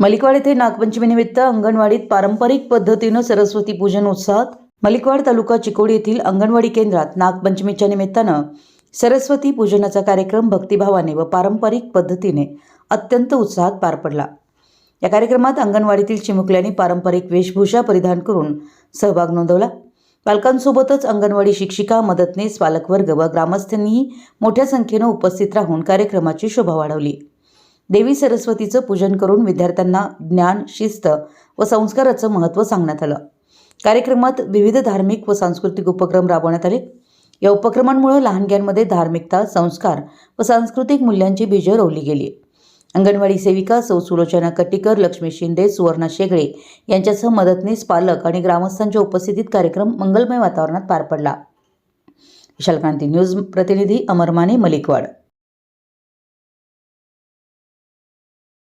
मलिकवाड येथे नागपंचमीनिमित्त अंगणवाडीत पारंपरिक पद्धतीनं सरस्वती पूजन उत्साहात मलिकवाड तालुका चिकोडी येथील अंगणवाडी केंद्रात नागपंचमीच्या निमित्तानं सरस्वती पूजनाचा कार्यक्रम भक्तिभावाने व पारंपरिक पद्धतीने अत्यंत उत्साहात पार पडला. या कार्यक्रमात अंगणवाडीतील चिमुकल्यांनी पारंपरिक वेशभूषा परिधान करून सहभाग नोंदवला. पालकांसोबतच अंगणवाडी शिक्षिका मदतनीस पालकवर्ग व ग्रामस्थांनीही मोठ्या संख्येनं उपस्थित राहून कार्यक्रमाची शोभा वाढवली. देवी सरस्वतीचं पूजन करून विद्यार्थ्यांना ज्ञान शिस्त व संस्काराचं महत्त्व सांगण्यात आलं. कार्यक्रमात विविध धार्मिक व सांस्कृतिक उपक्रम राबवण्यात आले. या उपक्रमांमुळे लहानग्यांमध्ये धार्मिकता संस्कार व सांस्कृतिक मूल्यांची बीजं रोवली गेली. अंगणवाडी सेविका सौ सुलोचना कट्टीकर लक्ष्मी शिंदे सुवर्णा शेगडे यांच्यासह मदतनीस पालक आणि ग्रामस्थांच्या उपस्थितीत कार्यक्रम मंगलमय वातावरणात पार पडला. विशालक्रांती न्यूज प्रतिनिधी अमर माने मलिकवाड.